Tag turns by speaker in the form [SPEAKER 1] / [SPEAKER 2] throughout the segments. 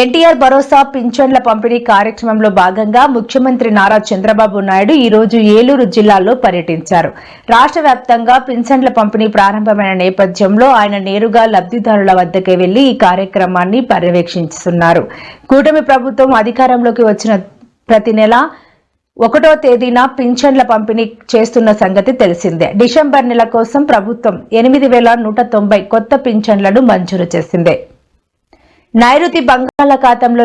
[SPEAKER 1] ఎన్టీఆర్ భరోసా పింఛన్ల పంపిణీ కార్యక్రమంలో భాగంగా ముఖ్యమంత్రి నారా చంద్రబాబు నాయుడు ఈ రోజు ఏలూరు జిల్లాలో పర్యటించారు. రాష్ట్ర వ్యాప్తంగా పింఛన్ల పంపిణీ ప్రారంభమైన నేపథ్యంలో ఆయన నేరుగా లబ్ధిదారుల వద్దకే వెళ్ళి ఈ కార్యక్రమాన్ని పర్యవేక్షిస్తున్నారు. కూటమి ప్రభుత్వం అధికారంలోకి వచ్చిన ప్రతి నెల ఒకటో తేదీన పింఛన్ల పంపిణీ చేస్తున్న సంగతి తెలిసిందే. డిసెంబర్ నెల కోసం ప్రభుత్వం ఎనిమిది వేల నూట తొంభై కొత్త పింఛన్లను మంజూరు చేసిందే. నైరుతి బంగాళాఖాతంలో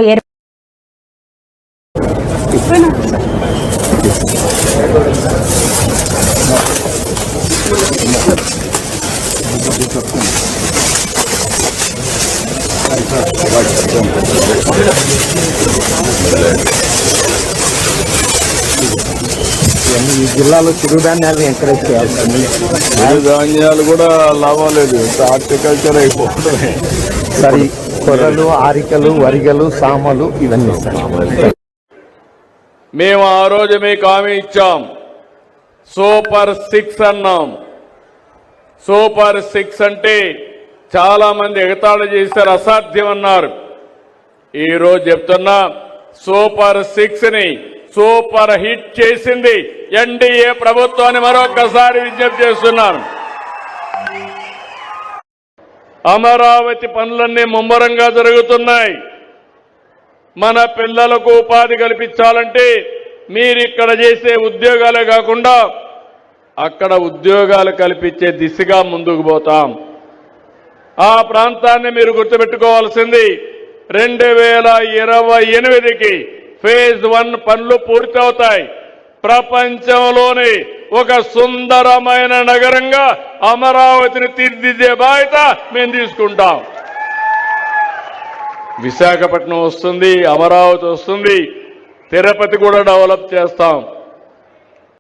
[SPEAKER 2] ఈ జిల్లాలో చిరుధాన్యాలను ఎంకరేజ్ చేయాల్సింది.
[SPEAKER 3] చిరు ధాన్యాలు కూడా లాభం లేదు. హార్టికల్చర్ అయిపోతుంది.
[SPEAKER 2] సరి కొర్రలు ఆరికలు వరిగలు సామలు ఇవన్నీ
[SPEAKER 3] మేము ఆ రోజు మీకు హామీ ఇచ్చాం. సూపర్ సిక్స్ అన్నాం. సూపర్ సిక్స్ అంటే చాలా మంది ఎగతాళి చేశారు అసాధ్యం అన్నారు. ఈరోజు చెప్తున్నా సూపర్ సిక్స్ని సూపర్ హిట్ చేసింది ఎన్డీఏ ప్రభుత్వాన్ని మరొకసారి విజ్ఞప్తి చేస్తున్నాను. అమరావతి పనులన్నీ ముమ్మరంగా జరుగుతున్నాయి. మన పిల్లలకు ఉపాధి కల్పించాలంటే మీరు ఇక్కడ చేసే ఉద్యోగాలే కాకుండా అక్కడ ఉద్యోగాలు కల్పించే దిశగా ముందుకు పోతాం. ఆ ప్రాంతాన్ని మీరు గుర్తుపెట్టుకోవాల్సింది రెండు వేల ఇరవై ఎనిమిదికి ఫేజ్ వన్ పనులు పూర్తవుతాయి. ప్రపంచంలోని ఒక సుందరమైన నగరంగా అమరావతిని తీర్చిదిద్దే బాధ్యత మేము తీసుకుంటాం. విశాఖపట్నం వస్తుంది అమరావతి వస్తుంది తిరుపతి కూడా డెవలప్ చేస్తాం.